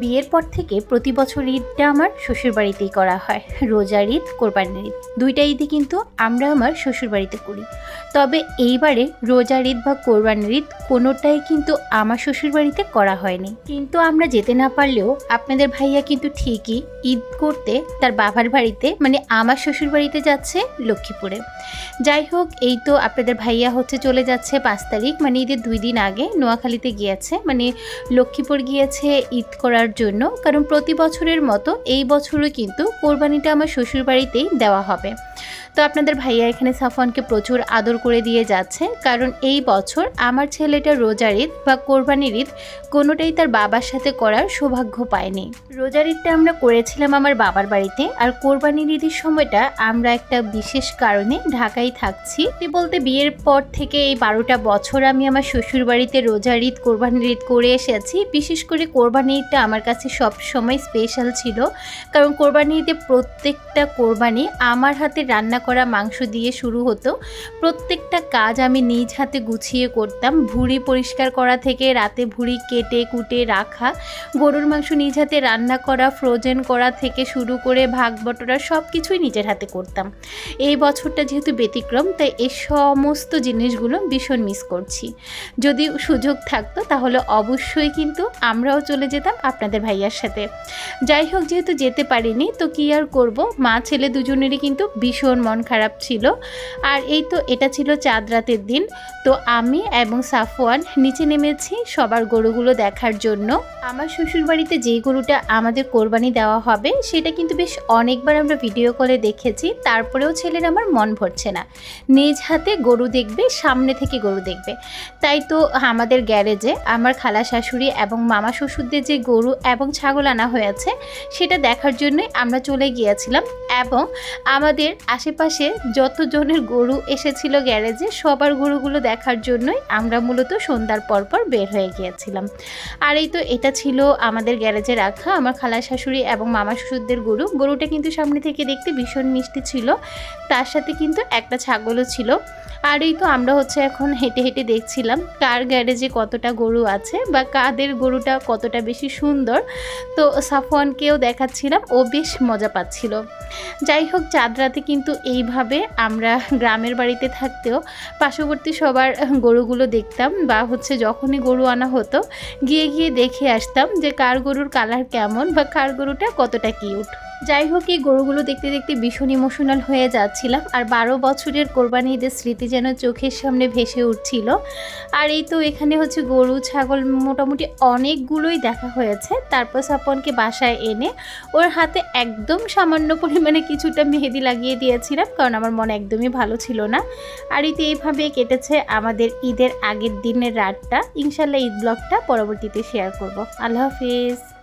বিয়ের পর থেকে প্রতি বছর ঈদটা আমার শ্বশুর বাড়িতেই করা হয়, রোজার ঈদ, কোরবানির ঈদ। দুইটা ঈদই কিন্তু আমরা আমার শ্বশুর বাড়িতে করি। তবে এইবারে রোজার ঈদ বা কোরবানির ঈদ কোনোটাই কিন্তু আমার শ্বশুর বাড়িতে করা হয়নি। কিন্তু আমরা যেতে না পারলেও আপনাদের ভাইয়া কিন্তু ঠিকই ঈদ করতে তার বাবার বাড়িতে মানে আমার শ্বশুর বাড়িতে যাচ্ছে লক্ষ্মীপুরে। যাই হোক, এই তো আপনাদের ভাইয়া হচ্ছে চলে যাচ্ছে পাঁচ তারিখ মানে ঈদের দুই দিন আগে নোয়াখালীতে গিয়েছে মানে লক্ষ্মীপুর গিয়েছে, ঈদ করার জন্য, কারণ প্রতি বছরের মতো এই বছরও কিন্তু কোরবানিটা আমার শ্বশুর বাড়িতেই দেওয়া হবে। তো আপনাদের ভাইয়া এখানে সাফওয়ানকে প্রচুর আদর করে দিয়ে যাচ্ছে, কারণ এই বছর আমার ছেলেটা রোজার ঈদ বা কোরবানির ঈদ কোনোটাই তার বাবার সাথে করার সৌভাগ্য পায়নি। রোজার ঈদটা আমরা করেছিলাম আমার বাবার বাড়িতে, আর কোরবানির ঈদের সময়টা আমরা একটা বিশেষ কারণে ঢাকায় থাকছি। বলতে বিয়ের পর থেকে এই বারোটা বছর আমি আমার শ্বশুর বাড়িতে রোজার ঈদ, কোরবানির ঈদ করে এসেছি। বিশেষ করে কোরবানি ঈদটা আমার কাছে সব সময় স্পেশাল ছিল। কারণ কোরবানি ঈদে প্রত্যেকটা কোরবানি আমার হাতে রান্না করা মাংস দিয়ে শুরু হতো। প্রত্যেকটা কাজ আমি নিজ হাতে গুছিয়ে করতাম। ভুঁড়ি পরিষ্কার করা থেকে রাতে ভুঁড়ি কেটে, কুটে রাখা, গরুর মাংস নিজ হাতে রান্না করা ফ্রোজেন করা থেকে শুরু করে ভাগ বটরা সব কিছুই নিজের হাতে করতাম। এই বছরটা যেহেতু ব্যতিক্রম, তাই এই সমস্ত জিনিসগুলো ভীষণ মিস করছি। যদি সুযোগ থাকতো তাহলে অবশ্যই কিন্তু আমরাও চলে যেতাম। আপনাদের ভাইয়ার সাথে। যাই হোক, যেহেতু যেতে পারিনি, তো কী আর করব? মা, ছেলে দুজনেরই কিন্তু ভীষণ মন খারাপ ছিল। আর এই তো এটা ছিল চাঁদ রাতের দিন। তো আমি এবং সাফওয়ান নিচে নেমেছি সবার গরুগুলো দেখার জন্য। আমার শ্বশুর বাড়িতে যেই গরুটা আমাদের কোরবানি দেওয়া হবে, সেটা কিন্তু বেশ অনেকবার আমরা ভিডিও কলে দেখেছি। তারপরেও ছেলের আমার মন ভরছে না। নিজ হাতে গরু দেখবে, সামনে থেকে গরু দেখবে। তাই তো আমাদের গ্যারেজে আমার খালা শাশুড়ি এবং মামা শ্বশুরদের যে গরু এবং ছাগল আনা হয়েছে, সেটা দেখার জন্যই আমরা চলে গিয়েছিলাম এবং আমাদের আশেপাশে যতজনের গরু এসেছিল গ্যারেজে, সবার গরুগুলো দেখার জন্যই আমরা মূলত সন্ধ্যার পরপর বের হয়ে গিয়েছিলাম। আর এই তো এটা ছিল আমাদের গ্যারেজে রাখা, আমার খালা শাশুড়ি এবং মামা শ্বশুরদের গরু। গরুটা কিন্তু সামনে থেকে দেখতে ভীষণ মিষ্টি ছিল, তার সাথে কিন্তু একটা ছাগলও ছিল। আর এই তো আমরা হচ্ছে এখন হেঁটে হেঁটে দেখছিলাম কার গ্যারেজে কতটা গরু আছে বা কাদের গরুটা কতটা বেশি সুন্দর। তো সাফওয়ানকেও দেখাচ্ছিলাম ও বেশ মজা পাচ্ছিল। যাই হোক, চাঁদ রাতে কিন্তু এইভাবে আমরা গ্রামের বাড়িতে থাকতেও পার্শ্ববর্তী সবার গরুগুলো দেখতাম বা হচ্ছে যখনই গরু আনা হতো, গিয়ে গিয়ে দেখে আসতাম যে কার গরুর কালার কেমন বা কার গরুটা কতটা কিউট যাই হোক, এই গরুগুলো দেখতে দেখতে ভীষণ ইমোশনাল হয়ে যাচ্ছিলাম। আর বারো বছরের কোরবানি ঈদের স্মৃতি যেন চোখের সামনে ভেসে উঠছিল। আর এই তো এখানে হচ্ছে গরু, ছাগল, মোটামুটি অনেকগুলোই দেখা হয়েছে। তারপর সাপনকে বাসায় এনে ওর হাতে একদম সামান্য পরিমাণে কিছুটা মেহেদি লাগিয়ে দিয়েছিলাম, কারণ আমার মন একদমই ভালো ছিল না। আর এই তো এইভাবে কেটেছে আমাদের ঈদের আগের দিনের রাতটা। ইনশাল্লাহ ঈদ ব্লগটা পরবর্তীতে শেয়ার করব। আল্লাহ হাফিজ।